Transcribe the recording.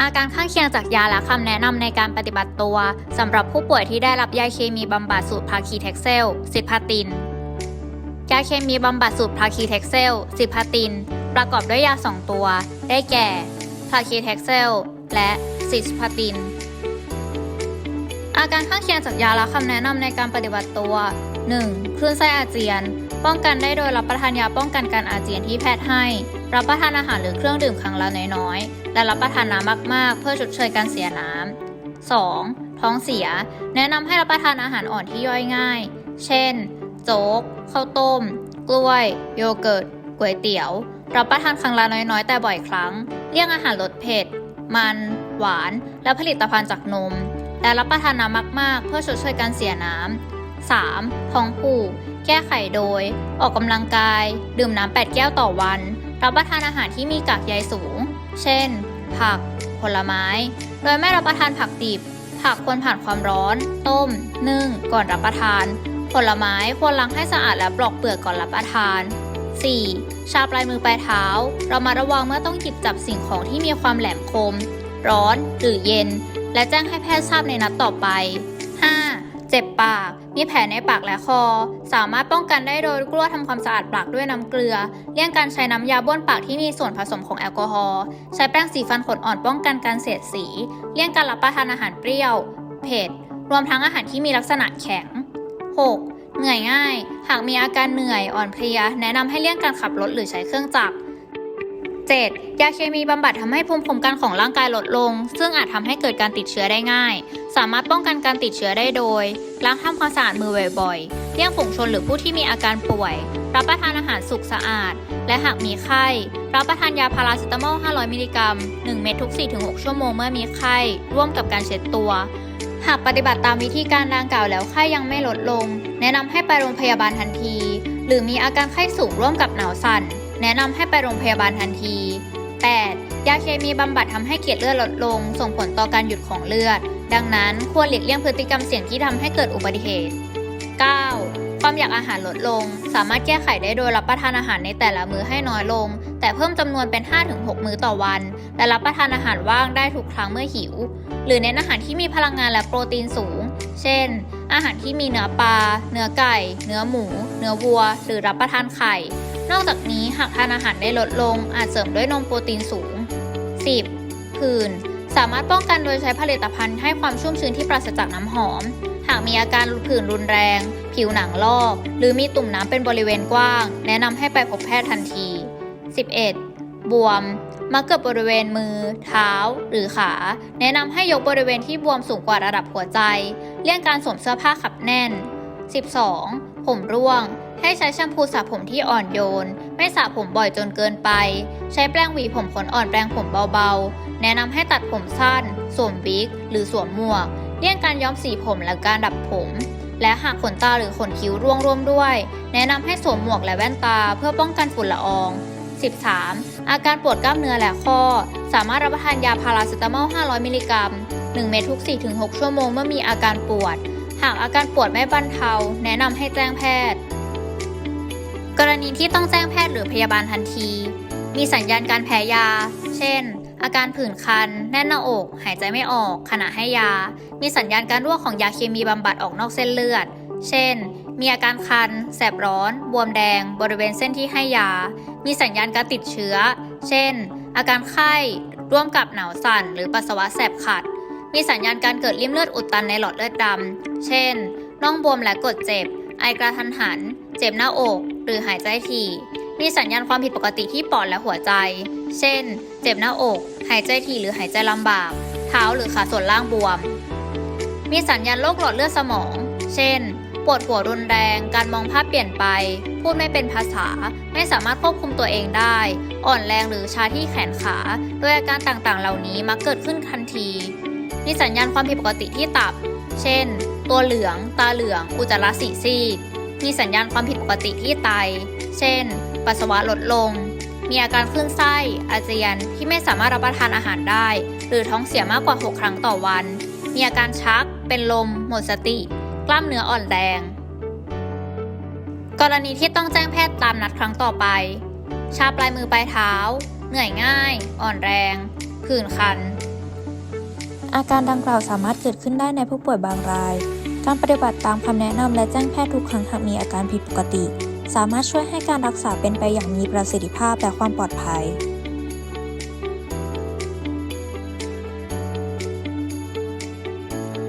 อาการข้างเคียงจากยาและคำแนะนำในการปฏิบัติตัวสำหรับผู้ป่วยที่ได้รับยาเคมีบำบัดสูตรพาคีเท็กเซลซิพาติน ยาเคมีบำบัดสูตรพาคีเท็กเซลซิพาติน ประกอบด้วยยา 2 ตัว ได้แก่พาคีเท็กเซลและซิสพาติน อาการข้างเคียงจากยาและคำแนะนำในการปฏิบัติตัว 1. คลื่นไส้อาเจียน ป้องกันได้โดยรับประทานยาป้องกันการอาเจียนที่แพทย์ให้ รับประทานอาหารหรือเครื่องดื่มครั้งละน้อยๆ และรับประทานน้ำมากๆ เพื่อชดเชยการเสียน้ำ 2. ท้องเสีย แนะนำให้รับประทานอาหารอ่อนที่ย่อยง่าย เช่น โจ๊ก ข้าวต้ม กล้วย โยเกิร์ต ก๋วยเตี๋ยว รับประทานครั้งละน้อยๆ แต่บ่อยครั้ง เลี่ยงอาหารรสเผ็ด มัน หวาน และผลิตภัณฑ์จากนม และรับประทานน้ำมากๆ เพื่อชดเชยการเสียน้ำ 3. ท้องผูก แก้ไขโดย ออกกำลังกาย ดื่มน้ำ 8 แก้วต่อวัน รับประทานอาหารที่มีกากใยสูง เช่น ผัก ผลไม้ โดยไม่รับประทานผักดิบ ผักควรผ่านความร้อน ต้ม นึ่ง ก่อนรับประทาน ผลไม้ควรล้างให้สะอาดและปลอกเปลือกก่อนรับประทาน 4. ชาปลายมือปลายเท้า เรามาระวังเมื่อต้องหยิบจับสิ่งของที่มีความแหลมคม ร้อนหรือเย็น และแจ้งให้แพทย์ทราบในนัดต่อไป เจ็บปาก มีแผลในปากและคอ สามารถป้องกันได้โดยกลัวทำความสะอาดปากด้วยน้ำเกลือ เลี่ยงการใช้น้ำยาบ้วนปากที่มีส่วนผสมของแอลกอฮอล์ ใช้แป้งสีฟันขนอ่อนป้องกันการเสียดสี เลี่ยงการรับประทานอาหารเปรี้ยว เผ็ด รวมทั้งอาหารที่มีลักษณะแข็ง 6. เหนื่อยง่าย หากมีอาการเหนื่อยอ่อนเพลีย แนะนำให้เลี่ยงการขับรถหรือใช้เครื่องจักร 7. ยาเคมีบำบัดทำให้ภูมิคุ้มกันของร่างกายลดลง ซึ่งอาจทำให้เกิดการติดเชื้อได้ง่าย สามารถป้องกันการติดเชื้อได้โดย ล้างทำความสะอาดมือบ่อยๆ เลี่ยงฝูงชนหรือผู้ที่มีอาการป่วย รับประทานอาหารสุกสะอาด และหากมีไข้ รับประทานยาพาราเซตามอล 500 มิลลิกรัม 1 เม็ดทุก 4-6 ชั่วโมงเมื่อมีไข้ ร่วมกับการเช็ดตัว หากปฏิบัติตามวิธีการดังกล่าวแล้วไข้ยังไม่ลดลง แนะนำให้ไปโรงพยาบาลทันที หรือมีอาการไข้สูงร่วมกับหนาวสั่น แนะนำให้ไปโรงพยาบาลทันที 8. ยาเคมีบำบัดทำให้เกล็ดเลือดลดลง ส่งผลต่อการหยุดของเลือด ดังนั้นควรหลีกเลี่ยงพฤติกรรมเสี่ยงที่ทำให้เกิดอุบัติเหตุ 9. ความอยากอาหารลดลง สามารถแก้ไขได้โดยรับประทานอาหารในแต่ละมื้อให้น้อยลง แต่เพิ่มจำนวนเป็น 5-6 มื้อต่อวัน และรับประทานอาหารว่างได้ทุกครั้งเมื่อหิว หรือเน้นอาหารที่มีพลังงานและโปรตีนสูง เช่น อาหารที่มีเนื้อปลา เนื้อไก่ เนื้อหมู เนื้อวัว หรือรับประทานไข่ นอกจากนี้หากทานอาหารได้ลดลงอาจเสริมด้วยนมโปรตีนสูง 10. ผื่นสามารถป้องกันโดยใช้ผลิตภัณฑ์ให้ความชุ่มชื้นที่ปราศจากน้ำหอม หากมีอาการผื่นรุนแรง ผิวหนังลอก หรือมีตุ่มน้ำเป็นบริเวณกว้าง แนะนำให้ไปพบแพทย์ทันที 11. บวม มักเกิดบริเวณมือ เท้า หรือขา แนะนำให้ยกบริเวณที่บวมสูงกว่าระดับหัวใจ เลี่ยงการสวมเสื้อผ้าขับแน่น 12. ผมร่วง ให้ใช้แชมพูสระผมที่อ่อนโยน ไม่สระผมบ่อยจนเกินไป ใช้แปรงหวีผมขนอ่อนแปรงผมเบาๆ แนะนำให้ตัดผมสั้น สวมวิก หรือสวมหมวก เลี่ยงการย้อมสีผมและการดับผม และหากขนตาหรือขนคิ้วร่วงร่วมด้วย แนะนำให้สวมหมวกและแว่นตาเพื่อป้องกันฝุ่นละออง 13. อาการปวดกล้ามเนื้อและข้อ สามารถรับประทานยาพาราเซตามอล 500 มิลลิกรัม 1 เม็ดทุก 4-6 ชั่วโมงเมื่อมีอาการปวด หากอาการปวดไม่บรรเทา แนะนำให้แจ้งแพทย์ กรณีที่ต้องแจ้งแพทย์หรือพยาบาลทันที มีสัญญาณการแพ้ยา เช่น อาการผื่นคัน แน่นหน้าอก หายใจไม่ออก ขณะให้ยา มีสัญญาณการรั่วของยาเคมีบำบัดออกนอกเส้นเลือด เช่น มีอาการคัน แสบร้อน บวมแดง บริเวณเส้นที่ให้ยา มีสัญญาณการติดเชื้อ เช่น อาการไข้ ร่วมกับหนาวสั่น หรือปัสสาวะแสบขัด มีสัญญาณการเกิดริ่มเลือดอุดตันในหลอดเลือดดำ เช่น น่องบวมและกดเจ็บ ไอกระทันหัน เจ็บหน้าอก หรือหายใจถี่ มีสัญญาณความผิดปกติที่ปอดและหัวใจ เช่น เจ็บหน้าอก หายใจถี่หรือหายใจลำบาก เท้าหรือขาส่วนล่างบวม มีสัญญาณโรคหลอดเลือดสมอง เช่น ปวดหัวรุนแรง การมองภาพเปลี่ยนไป พูดไม่เป็นภาษา ไม่สามารถควบคุมตัวเองได้ อ่อนแรงหรือชาที่แขนขา โดยอาการต่างๆ เหล่านี้มักเกิดขึ้นทันที มีสัญญาณความผิดปกติที่ตับ เช่น ตัวเหลือง ตาเหลือง อุจจาระสีซีด มีสัญญาณความผิดปกติที่ไต เช่น ปัสสาวะลดลง มีอาการคลื่นไส้ อาเจียน ที่ไม่สามารถรับประทานอาหารได้ หรือท้องเสียมากกว่า 6 ครั้งต่อวัน มีอาการชัก เป็นลม หมดสติ กล้ามเนื้ออ่อนแรง กรณีที่ต้องแจ้งแพทย์ตามนัดครั้งต่อไป ชาปลายมือปลายเท้า เหนื่อยง่าย อ่อนแรง ผื่นคันอาการดังกล่าวสามารถเกิดขึ้นได้ในผู้ป่วยบางราย การปฏิบัติตามคำแนะนำและแจ้งแพทย์ทุกครั้งหากมีอาการผิดปกติ สามารถช่วยให้การรักษาเป็นไปอย่างมีประสิทธิภาพและความปลอดภัย